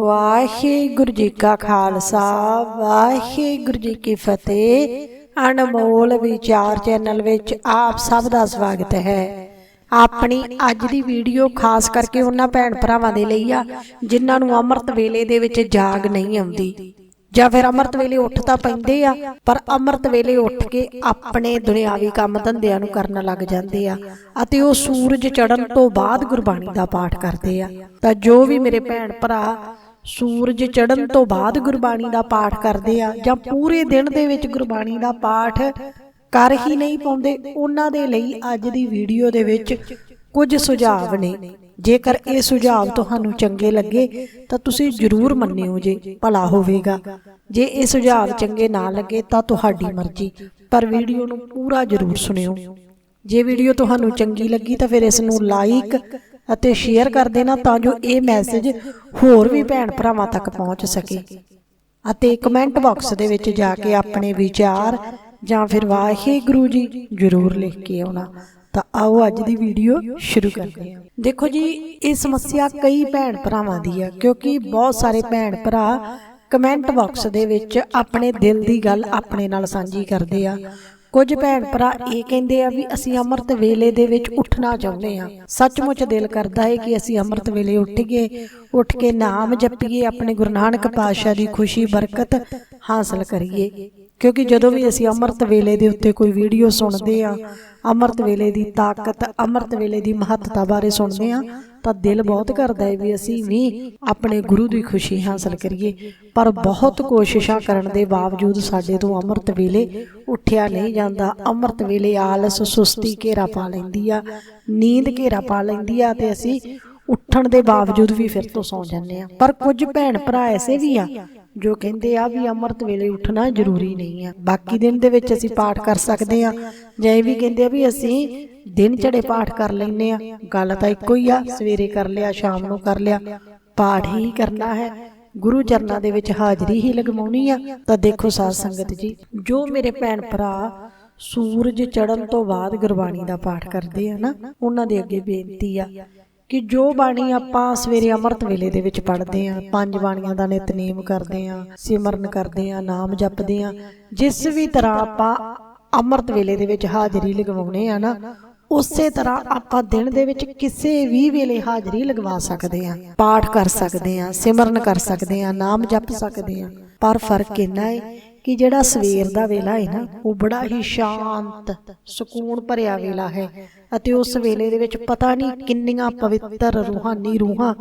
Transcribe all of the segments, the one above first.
ਵਾਹਿਗੁਰੂ ਜੀ ਕਾ ਖਾਲਸਾ, ਵਾਹਿਗੁਰੂ ਜੀ ਕੀ ਫਤਿਹ। ਅਨਮੋਲ ਵਿਚਾਰ ਚੈਨਲ ਵਿੱਚ ਆਪ ਸਭ ਦਾ ਸਵਾਗਤ ਹੈ। ਆਪਣੀ ਅੱਜ ਦੀ ਵੀਡੀਓ ਖਾਸ ਕਰਕੇ ਉਹਨਾਂ ਭੈਣ ਭਰਾਵਾਂ ਦੇ ਲਈ ਆ, ਜਿਨ੍ਹਾਂ ਨੂੰ ਅੰਮ੍ਰਿਤ ਵੇਲੇ ਦੇ ਵਿੱਚ ਜਾਗ ਨਹੀਂ ਆਉਂਦੀ। ਜਾਂ ਫਿਰ ਅੰਮ੍ਰਿਤ ਵੇਲੇ ਉੱਠ ਤਾਂ ਪੈਂਦੇ ਆ, ਪਰ ਅੰਮ੍ਰਿਤ ਵੇਲੇ ਉੱਠ ਕੇ ਆਪਣੇ ਦੁਨਿਆਵੀ ਕੰਮ ਧੰਦਿਆਂ ਨੂੰ ਕਰਨ ਲੱਗ ਜਾਂਦੇ ਆ ਅਤੇ ਉਹ ਸੂਰਜ ਚੜ੍ਹਨ ਤੋਂ ਬਾਅਦ ਗੁਰਬਾਣੀ ਦਾ ਪਾਠ ਕਰਦੇ ਆ। ਤਾਂ ਜੋ ਵੀ ਮੇਰੇ ਭੈਣ ਭਰਾ ਸੂਰਜ ਚੜਨ ਤੋਂ ਬਾਅਦ ਗੁਰਬਾਣੀ ਦਾ ਪਾਠ ਕਰਦੇ ਆ ਜਾਂ ਪੂਰੇ ਦਿਨ ਦੇ ਵਿੱਚ ਗੁਰਬਾਣੀ ਦਾ ਪਾਠ ਕਰ ਹੀ ਨਹੀਂ ਪਾਉਂਦੇ, ਉਹਨਾਂ ਦੇ ਲਈ ਅੱਜ ਦੀ ਵੀਡੀਓ ਦੇ ਵਿੱਚ ਕੁਝ ਸੁਝਾਅ ਨੇ। ਜੇਕਰ ਇਹ ਸੁਝਾਅ ਤੁਹਾਨੂੰ ਚੰਗੇ ਲੱਗੇ, ਤਾਂ ਤੁਸੀਂ ਜਰੂਰ ਮੰਨਿਓ ਜੇ, ਭਲਾ ਹੋਵੇਗਾ। ਜੇ ਇਹ ਸੁਝਾਅ ਚੰਗੇ ਨਾ ਲੱਗੇ, ਤਾਂ ਤੁਹਾਡੀ ਮਰਜ਼ੀ, ਪਰ ਵੀਡੀਓ ਨੂੰ ਪੂਰਾ ਜਰੂਰ ਸੁਣਿਓ। ਜੇ ਵੀਡੀਓ ਤੁਹਾਨੂੰ ਚੰਗੀ ਲੱਗੀ, ਤਾਂ ਫਿਰ ਇਸ ਨੂੰ ਲਾਈਕ ਅਤੇ ਸ਼ੇਅਰ ਕਰ ਦੇਣਾ ਤਾਂ ਜੋ ਇਹ ਮੈਸੇਜ ਹੋਰ ਵੀ ਭੈਣ ਭਰਾਵਾਂ ਤੱਕ ਪਹੁੰਚ ਸਕੇ। ਅਤੇ ਕਮੈਂਟ ਬਾਕਸ ਦੇ ਵਿੱਚ ਜਾ ਕੇ ਆਪਣੇ ਵਿਚਾਰ ਜਾਂ ਫਿਰ ਵਾਹਿਗੁਰੂ ਜੀ ਜਰੂਰ ਲਿਖ ਕੇ ਆਉਣਾ। ਤਾਂ ਆਓ ਅੱਜ ਦੀ ਵੀਡੀਓ ਸ਼ੁਰੂ ਕਰਦੇ ਹਾਂ। ਦੇਖੋ ਜੀ, ਇਹ ਸਮੱਸਿਆ ਕਈ ਭੈਣ ਭਰਾਵਾਂ ਦੀ ਆ, ਕਿਉਂਕਿ ਬਹੁਤ ਸਾਰੇ ਭੈਣ ਭਰਾ ਕਮੈਂਟ ਬਾਕਸ ਦੇ ਵਿੱਚ ਆਪਣੇ ਦਿਲ ਦੀ ਗੱਲ ਆਪਣੇ ਨਾਲ ਸਾਂਝੀ ਕਰਦੇ ਆ। ਕੁਝ ਭੈਣ ਭਰਾ ਇਹ ਕਹਿੰਦੇ ਆ ਵੀ ਅਸੀਂ ਅੰਮ੍ਰਿਤ ਵੇਲੇ ਦੇ ਵਿੱਚ ਉੱਠਣਾ ਚਾਹੁੰਦੇ ਆ ਸੱਚਮੁੱਚ ਦਿਲ ਕਰਦਾ ਹੈ ਕਿ ਅਸੀਂ ਅੰਮ੍ਰਿਤ ਵੇਲੇ ਉੱਠੀਏ ਉੱਠ ਕੇ ਨਾਮ ਜਪੀਏ, ਆਪਣੇ ਗੁਰੂ ਨਾਨਕ ਪਾਤਸ਼ਾਹ ਦੀ ਖੁਸ਼ੀ, ਬਰਕਤ ਹਾਸਲ ਕਰੀਏ। ਕਿਉਂਕਿ ਜਦੋਂ ਵੀ ਅਸੀਂ ਅੰਮ੍ਰਿਤ ਵੇਲੇ ਦੇ ਉੱਤੇ ਕੋਈ ਵੀਡੀਓ ਸੁਣਦੇ ਆ ਅੰਮ੍ਰਿਤ ਵੇਲੇ ਦੀ ਤਾਕਤ, ਅੰਮ੍ਰਿਤ ਵੇਲੇ ਦੀ ਮਹੱਤਤਾ ਬਾਰੇ ਸੁਣਦੇ ਆ ਤਾਂ ਦਿਲ ਬਹੁਤ ਕਰਦਾ ਹੈ ਵੀ ਅਸੀਂ ਵੀ ਆਪਣੇ ਗੁਰੂ ਦੀ ਖੁਸ਼ੀ ਹਾਸਲ ਕਰੀਏ। ਪਰ ਬਹੁਤ ਕੋਸ਼ਿਸ਼ਾਂ ਕਰਨ ਦੇ ਬਾਵਜੂਦ ਸਾਡੇ ਤੋਂ ਅੰਮ੍ਰਿਤ ਵੇਲੇ ਉੱਠਿਆ ਨਹੀਂ ਜਾਂਦਾ। ਅੰਮ੍ਰਿਤ ਵੇਲੇ ਆਲਸ ਸੁਸਤੀ ਘੇਰਾ ਪਾ ਲੈਂਦੀ ਆ। ਨੀਂਦ ਘੇਰਾ ਪਾ ਲੈਂਦੀ ਆ ਤੇ ਅਸੀਂ ਉੱਠਣ ਦੇ ਬਾਵਜੂਦ ਵੀ ਫਿਰ ਤੋਂ ਸੌਂ ਜਾਂਦੇ ਆ ਪਰ ਕੁਝ ਭੈਣ ਭਰਾ ਐਸੇ ਵੀ ਆ ਜੋ ਕਹਿੰਦੇ ਆ ਵੀ ਅੰਮ੍ਰਿਤ ਵੇਲੇ ਉੱਠਣਾ ਜ਼ਰੂਰੀ ਨਹੀਂ ਆ। ਬਾਕੀ ਦਿਨ ਦੇ ਵਿੱਚ ਅਸੀਂ ਪਾਠ ਕਰ ਸਕਦੇ ਆ ਜਾਂ ਇਹ ਵੀ ਕਹਿੰਦੇ ਆ ਵੀ ਅਸੀਂ ਦਿਨ ਚੜੇ ਪਾਠ ਕਰ ਲੈਨੇ ਆ। ਗੱਲ ਤਾਂ ਇੱਕੋ ਹੀ ਆ, ਸਵੇਰੇ ਕਰ ਲਿਆ, ਸ਼ਾਮ ਨੂੰ ਕਰ ਲਿਆ। ਪਾਠ ਹੀ ਕਰਨਾ ਹੈ। ਗੁਰੂ ਚਰਨਾਂ ਦੇ ਵਿੱਚ ਹਾਜ਼ਰੀ ਹੀ ਲਗਵਾਉਣੀ ਆ। ਤਾਂ ਦੇਖੋ ਸਾਧ ਸੰਗਤ ਜੀ, ਜੋ ਮੇਰੇ ਭੈਣ ਭਰਾ ਸੂਰਜ ਚੜ੍ਹਨ ਤੋਂ ਬਾਅਦ ਗੁਰਬਾਣੀ ਦਾ ਪਾਠ ਕਰਦੇ ਆ ਨਾ, ਉਹਨਾਂ ਦੇ ਅੱਗੇ ਬੇਨਤੀ ਆ ਕਿ ਜੋ ਬਾਣੀ ਆਪਾਂ ਸਵੇਰੇ ਅੰਮ੍ਰਿਤ ਵੇਲੇ ਦੇ ਵਿੱਚ ਪੜ੍ਹਦੇ ਆ, ਪੰਜ ਬਾਣੀਆਂ ਦਾ ਨਿਤਨੇਮ ਕਰਦੇ ਆ, ਸਿਮਰਨ ਕਰਦੇ ਆ, ਨਾਮ ਜਪਦੇ ਆ, ਜਿਸ ਵੀ ਤਰ੍ਹਾਂ ਆਪਾਂ ਅੰਮ੍ਰਿਤ ਵੇਲੇ ਦੇ ਵਿੱਚ ਹਾਜ਼ਰੀ ਲਗਵਾਉਣੇ ਆ ਨਾ ਉਸੇ ਤਰ੍ਹਾਂ ਆਪਾਂ ਦਿਨ ਦੇ ਵਿੱਚ ਕਿਸੇ ਵੀ ਵੇਲੇ ਹਾਜ਼ਰੀ ਲਗਵਾ ਸਕਦੇ ਆ ਪਾਠ ਕਰ ਸਕਦੇ ਆ ਸਿਮਰਨ ਕਰ ਸਕਦੇ ਆ ਨਾਮ ਜਪ ਸਕਦੇ ਆ ਪਰ ਫ਼ਰਕ ਇੰਨਾ ਹੈ ਕਿ ਜਿਹੜਾ ਸਵੇਰ ਦਾ ਵੇਲਾ ਹੈ ਨਾ, ਉਹ ਬੜਾ ਹੀ ਸ਼ਾਂਤ, ਸਕੂਨ ਭਰਿਆ ਵੇਲਾ ਹੈ। ਅਤੇ ਉਸ ਵੇਲੇ ਦੇ ਵਿੱਚ ਪਤਾ ਨਹੀਂ ਕਿੰਨੀਆਂ ਪਵਿੱਤਰ ਰੂਹਾਨੀ ਰੂਹਾਂ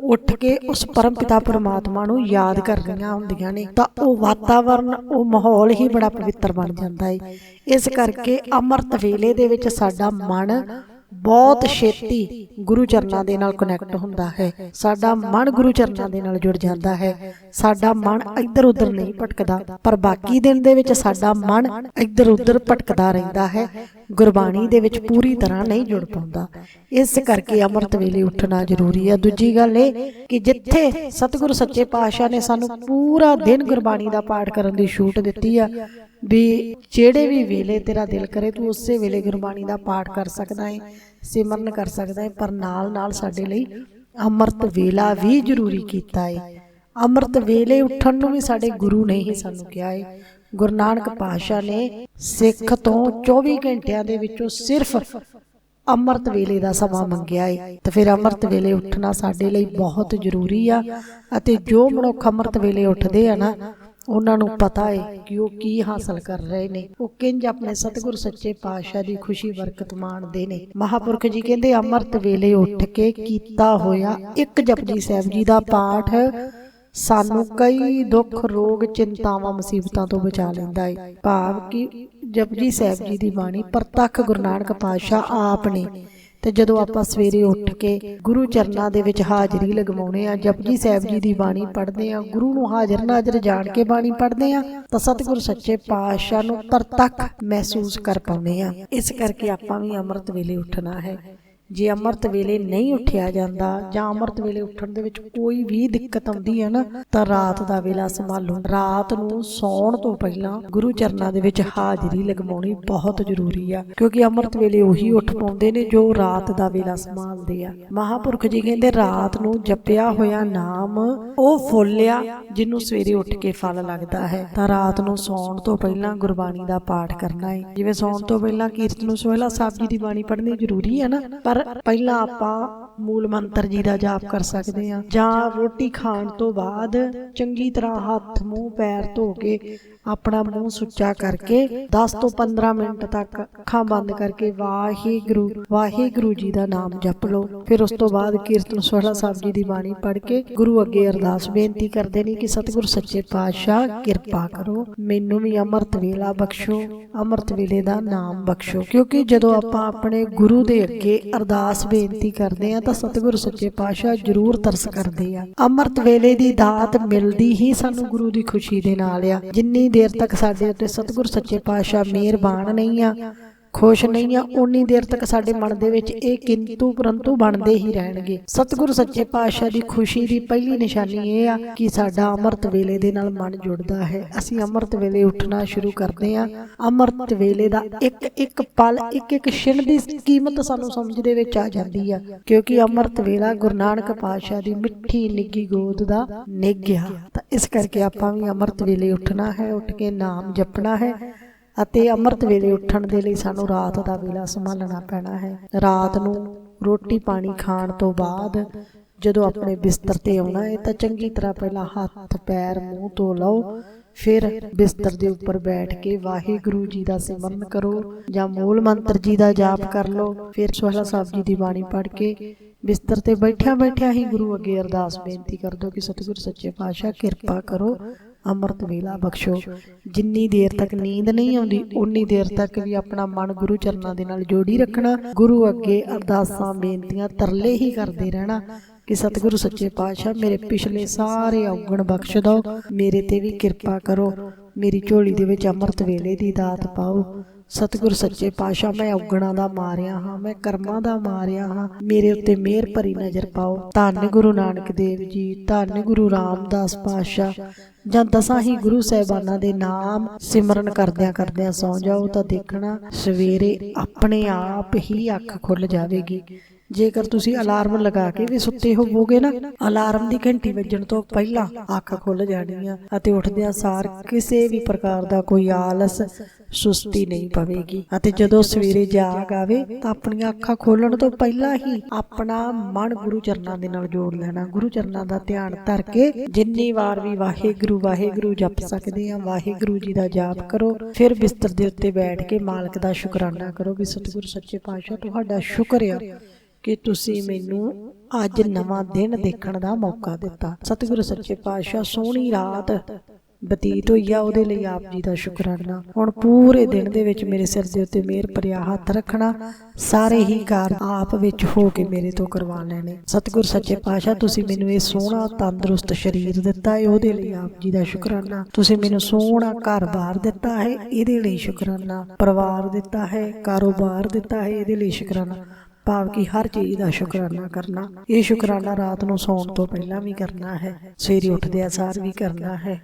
ਉੱਠ ਕੇ ਉਸ ਪਰਮ ਪਿਤਾ ਪਰਮਾਤਮਾ ਨੂੰ ਯਾਦ ਕਰ ਰਹੀਆਂ ਹੁੰਦੀਆਂ ਨੇ, ਤਾਂ ਉਹ ਵਾਤਾਵਰਨ, ਉਹ ਮਾਹੌਲ ਹੀ ਬੜਾ ਪਵਿੱਤਰ ਬਣ ਜਾਂਦਾ ਹੈ ਇਸ ਕਰਕੇ ਅੰਮ੍ਰਿਤ ਵੇਲੇ ਦੇ ਵਿੱਚ ਸਾਡਾ ਮਨ ਬਹੁਤ ਛੇਤੀ ਗੁਰੂ ਚਰਨਾਂ ਦੇ ਨਾਲ ਕਨੈਕਟ ਹੁੰਦਾ ਹੈ। ਸਾਡਾ ਮਨ ਗੁਰੂ ਚਰਨਾਂ ਦੇ ਨਾਲ ਜੁੜ ਜਾਂਦਾ ਹੈ। ਸਾਡਾ ਮਨ ਇੱਧਰ ਉੱਧਰ ਨਹੀਂ ਭਟਕਦਾ ਪਰ ਬਾਕੀ ਦਿਨ ਦੇ ਵਿੱਚ ਸਾਡਾ ਮਨ ਇੱਧਰ ਉੱਧਰ ਭਟਕਦਾ ਰਹਿੰਦਾ ਹੈ। ਗੁਰਬਾਣੀ ਦੇ ਵਿੱਚ ਪੂਰੀ ਤਰ੍ਹਾਂ ਨਹੀਂ ਜੁੜ ਪਾਉਂਦਾ। ਇਸ ਕਰਕੇ ਅੰਮ੍ਰਿਤ ਵੇਲੇ ਉੱਠਣਾ ਜ਼ਰੂਰੀ ਹੈ। ਦੂਜੀ ਗੱਲ ਇਹ ਕਿ ਜਿੱਥੇ ਸਤਿਗੁਰੂ ਸੱਚੇ ਪਾਤਸ਼ਾਹ ਨੇ ਸਾਨੂੰ ਪੂਰਾ ਦਿਨ ਗੁਰਬਾਣੀ ਦਾ ਪਾਠ ਕਰਨ ਦੀ ਛੂਟ ਦਿੱਤੀ ਆ। ਵੀ ਜਿਹੜੇ ਵੀ ਵੇਲੇ ਤੇਰਾ ਦਿਲ ਕਰੇ, ਤੂੰ ਉਸੇ ਵੇਲੇ ਗੁਰਬਾਣੀ ਦਾ ਪਾਠ ਕਰ ਸਕਦਾ ਹੈ ਸਿਮਰਨ ਕਰ ਸਕਦਾ ਹੈ ਪਰ ਨਾਲ ਨਾਲ ਸਾਡੇ ਲਈ ਅੰਮ੍ਰਿਤ ਵੇਲਾ ਵੀ ਜ਼ਰੂਰੀ ਕੀਤਾ ਹੈ ਅੰਮ੍ਰਿਤ ਵੇਲੇ ਉੱਠਣ ਨੂੰ ਵੀ ਸਾਡੇ ਗੁਰੂ ਨੇ ਹੀ ਸਾਨੂੰ ਕਿਹਾ ਹੈ ਗੁਰੂ ਨਾਨਕ ਪਾਤਸ਼ਾਹ ਨੇ ਸਿੱਖ ਤੋਂ 24 ਘੰਟਿਆਂ ਦੇ ਵਿੱਚੋਂ ਸਿਰਫ ਅੰਮ੍ਰਿਤ ਵੇਲੇ ਦਾ ਸਮਾਂ ਮੰਗਿਆ ਏ। ਤੇ ਫਿਰ ਅੰਮ੍ਰਿਤ ਵੇਲੇ ਉੱਠਣਾ ਸਾਡੇ ਲਈ ਬਹੁਤ ਜ਼ਰੂਰੀ ਆ, ਅਤੇ ਜੋ ਮਨੁੱਖ ਅੰਮ੍ਰਿਤ ਵੇਲੇ ਉੱਠਦੇ ਆ ਨਾ ਉਹਨਾਂ ਨੂੰ ਪਤਾ ਹੈ ਕਿ ਉਹ ਕੀ ਹਾਸਲ ਕਰ ਰਹੇ ਨੇ। ਉਹ ਕਿੰਜ ਆਪਣੇ ਸਤਿਗੁਰ ਸੱਚੇ ਪਾਤਸ਼ਾਹ ਦੀ ਖੁਸ਼ੀ ਬਰਕਤ ਮਾਣਦੇ ਨੇ। ਮਹਾਪੁਰਖ ਜੀ ਕਹਿੰਦੇ ਅੰਮ੍ਰਿਤ ਵੇਲੇ ਉੱਠ ਕੇ ਕੀਤਾ ਹੋਇਆ ਇੱਕ ਜਪਜੀ ਸਾਹਿਬ ਜੀ ਦਾ ਪਾਠ ਸਾਨੂੰ ਕਈ ਦੁੱਖ ਰੋਗ ਚਿੰਤਾਵਾਂ ਮੁਸੀਬਤਾਂ ਤੋਂ ਬਚਾ ਲੈਂਦਾ ਹੈ ਭਾਵ ਕਿ ਜਪਜੀ ਸਾਹਿਬ ਜੀ ਦੀ ਬਾਣੀ ਪ੍ਰਤੱਖ ਗੁਰੂ ਨਾਨਕ ਪਾਤਸ਼ਾਹ ਆਪ ਨੇ। ਤੇ ਜਦੋਂ ਆਪਾਂ ਸਵੇਰੇ ਉੱਠ ਕੇ ਗੁਰੂ ਚਰਨਾਂ ਦੇ ਵਿੱਚ ਹਾਜ਼ਰੀ ਲਗਵਾਉਣੇ ਆ ਜਪਜੀ ਸਾਹਿਬ ਜੀ ਦੀ ਬਾਣੀ ਪੜ੍ਹਦੇ ਆ ਗੁਰੂ ਨੂੰ ਹਾਜ਼ਰ ਨਾਜ਼ਰ ਜਾਣ ਕੇ ਬਾਣੀ ਪੜ੍ਹਦੇ ਆ ਤਾਂ ਸਤਿਗੁਰ ਸੱਚੇ ਪਾਤਸ਼ਾਹ ਨੂੰ ਪ੍ਰਤੱਖ ਮਹਿਸੂਸ ਕਰ ਪਾਉਂਦੇ ਆ ਇਸ ਕਰਕੇ ਆਪਾਂ ਵੀ ਅੰਮ੍ਰਿਤ ਵੇਲੇ ਉੱਠਣਾ ਹੈ। ਜੇ ਅੰਮ੍ਰਿਤ ਵੇਲੇ ਨਹੀਂ ਉੱਠਿਆ ਜਾਂਦਾ ਜਾਂ ਅੰਮ੍ਰਿਤ ਵੇਲੇ ਉੱਠਣ ਦੇ ਵਿੱਚ ਕੋਈ ਵੀ ਦਿੱਕਤ ਆਉਂਦੀ ਹੈ ਨਾ, ਤਾਂ ਰਾਤ ਦਾ ਵੇਲਾ ਸੰਭਾਲੋ। ਰਾਤ ਨੂੰ ਸੌਣ ਤੋਂ ਪਹਿਲਾਂ ਗੁਰੂ ਚਰਨਾਂ ਦੇ ਵਿੱਚ ਹਾਜ਼ਰੀ ਲਗਵਾਉਣੀ ਬਹੁਤ ਜ਼ਰੂਰੀ ਆ, ਕਿਉਂਕਿ ਅੰਮ੍ਰਿਤ ਵੇਲੇ ਉਹੀ ਉੱਠ ਪਾਉਂਦੇ ਨੇ ਜੋ ਰਾਤ ਦਾ ਵੇਲਾ ਸੰਭਾਲਦੇ ਆ। ਮਹਾਪੁਰਖ ਜੀ ਕਹਿੰਦੇ, ਰਾਤ ਨੂੰ ਜਪਿਆ ਹੋਇਆ ਨਾਮ ਉਹ ਫੁੱਲ ਆ ਜਿਹਨੂੰ ਸਵੇਰੇ ਉੱਠ ਕੇ ਫਲ ਲੱਗਦਾ ਹੈ। ਤਾਂ ਰਾਤ ਨੂੰ ਸੌਣ ਤੋਂ ਪਹਿਲਾਂ ਗੁਰਬਾਣੀ ਦਾ ਪਾਠ ਕਰਨਾ ਹੈ ਜਿਵੇਂ ਸੌਣ ਤੋਂ ਪਹਿਲਾਂ ਕੀਰਤਨ ਸੋਹਲਾ ਸੋਹਿਲਾ ਸਾਹਿਬ ਜੀ ਦੀ ਬਾਣੀ ਪੜ੍ਹਨੀ ਜ਼ਰੂਰੀ ਹੈ ਨਾ, ਪਰ ਪਹਿਲਾਂ ਆਪਾਂ ਮੂਲ ਮੰਤਰ ਜੀ ਦਾ ਜਾਪ ਕਰ ਸਕਦੇ ਹਾਂ। ਜਾਂ ਰੋਟੀ ਖਾਣ ਤੋਂ ਬਾਅਦ ਚੰਗੀ ਤਰ੍ਹਾਂ ਹੱਥ, ਮੂੰਹ, ਪੈਰ ਧੋ ਕੇ ਆਪਣਾ ਮੂੰਹ ਸੁੱਚਾ ਕਰਕੇ 10 ਤੋਂ 15 ਮਿੰਟ ਤੱਕ ਅੱਖਾਂ ਬੰਦ ਕਰਕੇ ਵਾਹਿਗੁਰੂ ਵਾਹਿਗੁਰੂ ਜੀ ਦਾ ਨਾਮ ਜਪ ਲਓ। ਫਿਰ ਉਸ ਤੋਂ ਬਾਅਦ ਕੀਰਤਨ ਸੋਹਲਾ ਸਾਹਿਬ ਜੀ ਦੀ ਬਾਣੀ ਪੜ੍ਹ ਕੇ ਗੁਰੂ ਅੱਗੇ ਅਰਦਾਸ ਬੇਨਤੀ ਕਰਦੇ ਨੇ ਕਿ ਸਤਿਗੁਰ ਸੱਚੇ ਪਾਤਸ਼ਾਹ ਕਿਰਪਾ ਕਰੋ, ਮੈਨੂੰ ਵੀ ਅੰਮ੍ਰਿਤ ਵੇਲਾ ਬਖਸ਼ੋ, ਅੰਮ੍ਰਿਤ ਵੇਲੇ ਦਾ ਨਾਮ ਬਖਸ਼ੋ। ਕਿਉਂਕਿ ਜਦੋਂ ਆਪਾਂ ਆਪਣੇ ਗੁਰੂ ਦੇ ਅੱਗੇ ਅਰਦਾਸ ਬੇਨਤੀ ਕਰਦੇ ਆ ਤਾਂ ਸਤਿਗੁਰ ਸੱਚੇ ਪਾਤਸ਼ਾਹ ਜ਼ਰੂਰ ਤਰਸ ਕਰਦੇ ਆ। ਅੰਮ੍ਰਿਤ ਵੇਲੇ ਦੀ ਦਾਤ ਮਿਲਦੀ ਹੀ ਸਾਨੂੰ ਗੁਰੂ ਦੀ ਖੁਸ਼ੀ ਦੇ ਨਾਲ ਆ। ਜਿੰਨੀ ਦੇਰ ਤੱਕ ਸਾਡੇ ਉੱਤੇ ਸਤਿਗੁਰ ਸੱਚੇ ਪਾਤਸ਼ਾਹ ਮਿਹਰਬਾਨ ਨਹੀਂ ਆ। ਖੁਸ਼ ਨਹੀਂ ਆ ਉਨੀ ਦੇਰ ਤੱਕ ਸਾਡੇ ਮਨ ਦੇ ਵਿੱਚ ਇਹ ਕਿੰਤੂ ਪਰੰਤੂ ਬਣਦੇ ਹੀ ਰਹਿਣਗੇ। ਸਤਿਗੁਰੂ ਸੱਚੇ ਪਾਤਸ਼ਾਹ ਦੀ ਖੁਸ਼ੀ ਦੀ ਪਹਿਲੀ ਨਿਸ਼ਾਨੀ ਇਹ ਆ ਕਿ ਸਾਡਾ ਅੰਮ੍ਰਿਤ ਵੇਲੇ ਦੇ ਨਾਲ ਮਨ ਜੁੜਦਾ ਹੈ। ਅਸੀਂ ਅੰਮ੍ਰਿਤ ਵੇਲੇ ਉੱਠਣਾ ਸ਼ੁਰੂ ਕਰਦੇ ਆ ਅੰਮ੍ਰਿਤ ਵੇਲੇ ਦਾ ਇੱਕ ਇੱਕ ਪਲ, ਇੱਕ ਇੱਕ ਛਿਣ ਦੀ ਕੀਮਤ ਸਾਨੂੰ ਸਮਝ ਦੇ ਵਿੱਚ ਆ ਜਾਂਦੀ ਆ, ਕਿਉਂਕਿ ਅੰਮ੍ਰਿਤ ਵੇਲਾ ਗੁਰੂ ਨਾਨਕ ਪਾਤਸ਼ਾਹ ਦੀ ਮਿੱਠੀ ਨਿੱਗੀ ਗੋਦ ਦਾ ਨਿੱਘ ਆ। ਤਾਂ ਇਸ ਕਰਕੇ ਆਪਾਂ ਵੀ ਅੰਮ੍ਰਿਤ ਵੇਲੇ ਉੱਠਣਾ ਹੈ, ਉੱਠ ਕੇ ਨਾਮ ਜਪਣਾ ਹੈ। ਅਤੇ ਅੰਮ੍ਰਿਤ ਵੇਲੇ ਉੱਠਣ ਦੇ ਲਈ ਸਾਨੂੰ ਰਾਤ ਦਾ ਵੇਲਾ ਸੰਭਾਲਣਾ ਪੈਣਾ ਹੈ। ਰਾਤ ਨੂੰ ਰੋਟੀ ਪਾਣੀ ਖਾਣ ਤੋਂ ਬਾਅਦ ਜਦੋਂ ਆਪਣੇ ਬਿਸਤਰ ਤੇ ਆਉਣਾ ਹੈ ਤਾਂ ਚੰਗੀ ਤਰ੍ਹਾਂ ਪਹਿਲਾਂ ਹੱਥ, ਪੈਰ, ਮੂੰਹ ਧੋ ਲਓ। ਫਿਰ ਬਿਸਤਰ ਦੇ ਉੱਪਰ ਬੈਠ ਕੇ ਵਾਹਿਗੁਰੂ ਜੀ ਦਾ ਸਿਮਰਨ ਕਰੋ ਜਾਂ ਮੂਲ ਮੰਤਰ ਜੀ ਦਾ ਜਾਪ ਕਰ ਲਓ। ਫਿਰ ਸੋਹਲਾ ਸਾਹਿਬ ਜੀ ਦੀ ਬਾਣੀ ਪੜ੍ਹ ਕੇ ਬਿਸਤਰ ਤੇ ਬੈਠਿਆਂ ਬੈਠਿਆਂ ਹੀ ਗੁਰੂ ਅੱਗੇ ਅਰਦਾਸ ਬੇਨਤੀ ਕਰ ਦਿਓ ਕਿ ਸਤਿਗੁਰ ਸੱਚੇ ਪਾਤਸ਼ਾਹ, ਕਿਰਪਾ ਕਰੋ। ਅੰਮ੍ਰਿਤ ਵੇਲਾ ਬਖਸ਼ੋ। ਜਿੰਨੀ ਦੇਰ ਤੱਕ ਨੀਂਦ ਨਹੀਂ ਆਉਂਦੀ ਉਨੀ ਦੇਰ ਤੱਕ ਵੀ ਆਪਣਾ ਮਨ ਗੁਰੂ ਚਰਨਾਂ ਦੇ ਨਾਲ ਜੋੜੀ ਰੱਖਣਾ ਗੁਰੂ ਅੱਗੇ ਅਰਦਾਸਾਂ ਬੇਨਤੀਆਂ ਤਰਲੇ ਹੀ ਕਰਦੇ ਰਹਿਣਾ ਕਿ ਸਤਿਗੁਰੂ ਸੱਚੇ ਪਾਤਸ਼ਾਹ ਮੇਰੇ ਪਿਛਲੇ ਸਾਰੇ ਔਗਣ ਬਖਸ਼ ਦਿਓ। ਮੇਰੇ ਤੇ ਵੀ ਕਿਰਪਾ ਕਰੋ। ਮੇਰੀ ਝੋਲੀ ਦੇ ਵਿੱਚ ਅੰਮ੍ਰਿਤ ਵੇਲੇ ਦੀ ਦਾਤ ਪਾਓ। ਸਤਿਗੁਰ ਸੱਚੇ ਪਾਤਸ਼ਾਹ, ਮੈਂ ਔਗਣਾ ਦਾ ਮਾਰਿਆ ਹਾਂ, ਮੈਂ ਕਰਮਾਂ ਦਾ ਮਾਰਿਆ ਹਾਂ। ਮੇਰੇ ਉੱਤੇ ਮਿਹਰ ਭਰੀ ਨਜ਼ਰ ਪਾਓ। ਧੰਨ ਗੁਰੂ ਨਾਨਕ ਦੇਵ ਜੀ, ਧੰਨ ਗੁਰੂ ਰਾਮਦਾਸ ਪਾਤਸ਼ਾਹ। ਜਾਂ ਦਸਾਂ ਹੀ ਗੁਰੂ ਸਾਹਿਬਾਨਾਂ ਦੇ ਨਾਮ ਸਿਮਰਨ ਕਰਦਿਆਂ ਕਰਦਿਆਂ ਸੌਂ ਜਾਓ ਤਾਂ ਦੇਖਣਾ, ਸਵੇਰੇ ਆਪਣੇ ਆਪ ਹੀ ਅੱਖ ਖੁੱਲ ਜਾਵੇਗੀ। ਜੇਕਰ ਤੁਸੀਂ ਅਲਾਰਮ ਲਗਾ ਕੇ ਵੀ ਸੁੱਤੇ ਹੋਵੋਗੇ ਨਾ, ਅਲਾਰਮ ਦੀ ਘੰਟੀ ਵੱਜਣ ਤੋਂ ਪਹਿਲਾਂ ਅੱਖ ਖੁੱਲ ਜਾਣੀ ਅਤੇ ਉੱਠਦਿਆਂ ਸਾਰ ਕਿਸੇ ਵੀ ਪ੍ਰਕਾਰ ਦਾ ਕੋਈ ਆਲਸ, ਸੁਸਤੀ ਨਹੀਂ ਪਵੇਗੀ। ਅਤੇ ਜਦੋਂ ਸਵੇਰੇ ਜਾਗ ਆਵੇ, ਤਾਂ ਆਪਣੀਆਂ ਅੱਖਾਂ ਖੋਲਣ ਤੋਂ ਪਹਿਲਾਂ ਹੀ ਆਪਣਾ ਮਨ ਗੁਰੂ ਚਰਨਾਂ ਦੇ ਨਾਲ ਜੋੜ ਲੈਣਾ। ਗੁਰੂ ਚਰਨਾਂ ਦਾ ਧਿਆਨ ਧਰ ਕੇ ਜਿੰਨੀ ਵਾਰ ਵੀ ਵਾਹਿਗੁਰੂ ਵਾਹਿਗੁਰੂ ਜਪ ਸਕਦੇ ਆ ਵਾਹਿਗੁਰੂ ਜੀ ਦਾ ਜਾਪ ਕਰੋ, ਫਿਰ ਬਿਸਤਰ ਦੇ ਉੱਤੇ ਬੈਠ ਕੇ ਮਾਲਕ ਦਾ ਸ਼ੁਕਰਾਨਾ ਕਰੋ ਵੀ ਸਤਿਗੁਰੂ, ਸੱਚੇ ਪਾਤਸ਼ਾਹ, ਤੁਹਾਡਾ ਸ਼ੁਕਰ ਆ। ਕਿ ਤੁਸੀਂ ਮੈਨੂੰ ਅੱਜ ਨਵਾਂ ਦਿਨ ਦੇਖਣ ਦਾ ਮੌਕਾ ਦਿੱਤਾ। ਸਤਿਗੁਰੂ ਸੱਚੇ ਪਾਤਸ਼ਾਹ ਸੋਹਣੀ ਰਾਤ ਬਤੀਤ ਹੋਈ ਆ ਉਹਦੇ ਲਈ ਆਪ ਜੀ ਦਾ ਸ਼ੁਕਰਾਨਾ। ਹੁਣ ਪੂਰੇ ਦਿਨ ਦੇ ਵਿੱਚ ਮੇਰੇ ਸਿਰ ਦੇ ਉੱਤੇ ਮਿਹਰ ਭਰਿਆ ਹੱਥ ਰੱਖਣਾ ਸਾਰੇ ਹੀ ਕਾਰ ਆਪ ਵਿੱਚ ਹੋ ਕੇ ਮੇਰੇ ਤੋਂ ਕਰਵਾ ਲੈਣੇ। ਸਤਿਗੁਰ ਸੱਚੇ ਪਾਤਸ਼ਾਹ ਤੁਸੀਂ ਮੈਨੂੰ ਇਹ ਸੋਹਣਾ ਤੰਦਰੁਸਤ ਸਰੀਰ ਦਿੱਤਾ ਹੈ ਉਹਦੇ ਲਈ ਆਪ ਜੀ ਦਾ ਸ਼ੁਕਰਾਨਾ। ਤੁਸੀਂ ਮੈਨੂੰ ਸੋਹਣਾ ਘਰ-ਬਾਰ ਦਿੱਤਾ ਹੈ ਇਹਦੇ ਲਈ ਸ਼ੁਕਰਾਨਾ ਪਰਿਵਾਰ ਦਿੱਤਾ ਹੈ ਕਾਰੋਬਾਰ ਦਿੱਤਾ ਹੈ ਇਹਦੇ ਲਈ ਸ਼ੁਕਰਾਨਾ। ਭਾਵ ਕਿ ਹਰ ਚੀਜ਼ ਦਾ ਸ਼ੁਕਰਾਨਾ ਕਰਨਾ। ਇਹ ਸ਼ੁਕਰਾਨਾ ਰਾਤ ਨੂੰ ਸੌਣ ਤੋਂ ਪਹਿਲਾਂ ਵੀ ਕਰਨਾ ਹੈ। ਸਵੇਰੇ ਉੱਠਦੇ ਆ ਸਾਰ ਵੀ ਕਰਨਾ ਹੈ।